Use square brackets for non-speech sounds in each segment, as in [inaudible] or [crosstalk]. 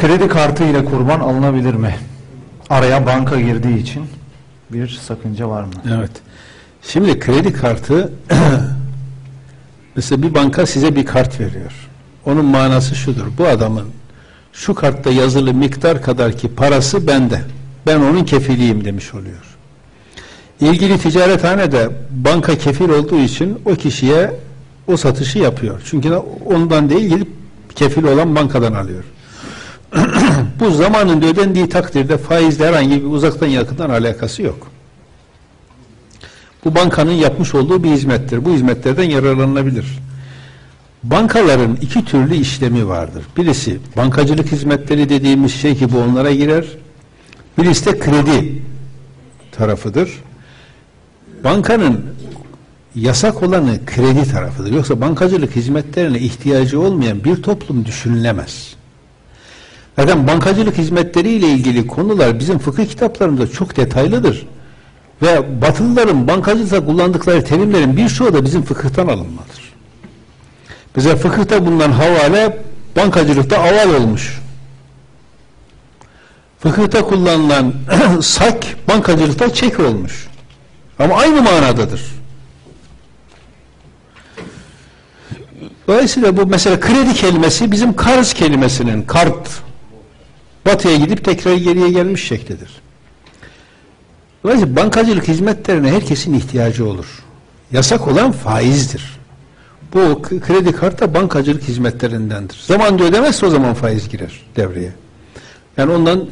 Kredi kartı ile kurban alınabilir mi? Araya banka girdiği için bir sakınca var mı? Evet. Şimdi kredi kartı [clears throat] mesela bir banka size bir kart veriyor. Onun manası şudur. Bu adamın şu kartta yazılı miktar kadar ki parası bende. Ben onun kefiliyim demiş oluyor. İlgili ticarethane de banka kefil olduğu için o kişiye o satışı yapıyor. Çünkü ondan değil gidip kefil olan bankadan alıyor. Bu zamanında ödendiği takdirde faizle herhangi bir uzaktan yakından alakası yok. Bu bankanın yapmış olduğu bir hizmettir. Bu hizmetlerden yararlanılabilir. Bankaların iki türlü işlemi vardır. Birisi bankacılık hizmetleri dediğimiz şey ki bu onlara girer. Birisi de kredi tarafıdır. Bankanın yasak olanı kredi tarafıdır. Yoksa bankacılık hizmetlerine ihtiyacı olmayan bir toplum düşünülemez. Zaten bankacılık hizmetleriyle ilgili konular bizim fıkıh kitaplarında çok detaylıdır. Ve Batılıların bankacılıkta kullandıkları terimlerin birçoğu da bizim fıkıhtan alınmadır. Mesela fıkıhta bulunan havale bankacılıkta aval olmuş. Fıkıhta kullanılan [clears throat] sak bankacılıkta çek olmuş. Ama aynı manadadır. Dolayısıyla bu mesela kredi kelimesi bizim karz kelimesinin kart batıya gidip tekrar geriye gelmiş şeklidir. Dolayısıyla bankacılık hizmetlerine herkesin ihtiyacı olur. Yasak olan faizdir. Bu kredi kartı bankacılık hizmetlerindendir. Zamanında ödemezse o zaman faiz girer devreye. Yani ondan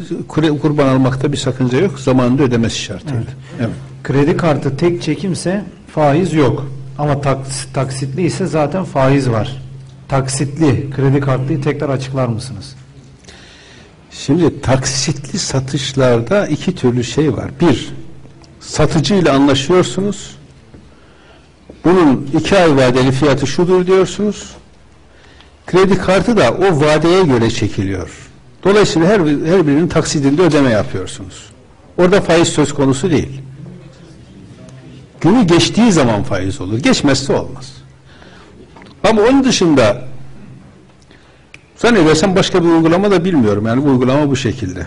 kurban almakta bir sakınca yok. Zamanında ödemesi şartıyla. Evet. evet. Kredi kartı tek çekimse faiz yok. Ama taks, taksitli ise zaten faiz var. Taksitli kredi kartıyı tekrar açıklar mısınız? Şimdi taksitli satışlarda iki türlü şey var. Bir, satıcı ile anlaşıyorsunuz. Bunun iki ay vadeli fiyatı şudur diyorsunuz. Kredi kartı da o vadeye göre çekiliyor. Dolayısıyla her, her birinin taksidinde ödeme yapıyorsunuz. Orada faiz söz konusu değil. Günü geçtiği zaman faiz olur. Geçmezse olmaz. Ama onun dışında zannedersem başka bir uygulama da bilmiyorum. Yani bu uygulama bu şekilde.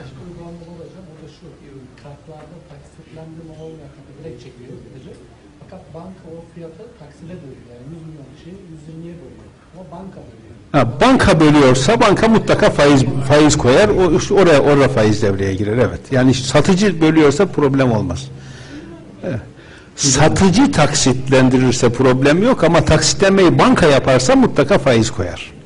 Kartlarda taksitlendirme olmayan direkt çekiyor ödeyecek. Fakat banka o fiyatı taksile bölüyor. Yani 100 milyon şeyi 120'ye bölüyor. Ama banka bölüyor. Ha, banka bölüyorsa banka mutlaka faiz faiz koyar. O işte oraya orada faiz devreye girer evet. Yani satıcı bölüyorsa problem olmaz. Evet. Satıcı taksitlendirirse problem yok ama taksitlenmeyi banka yaparsa mutlaka faiz koyar.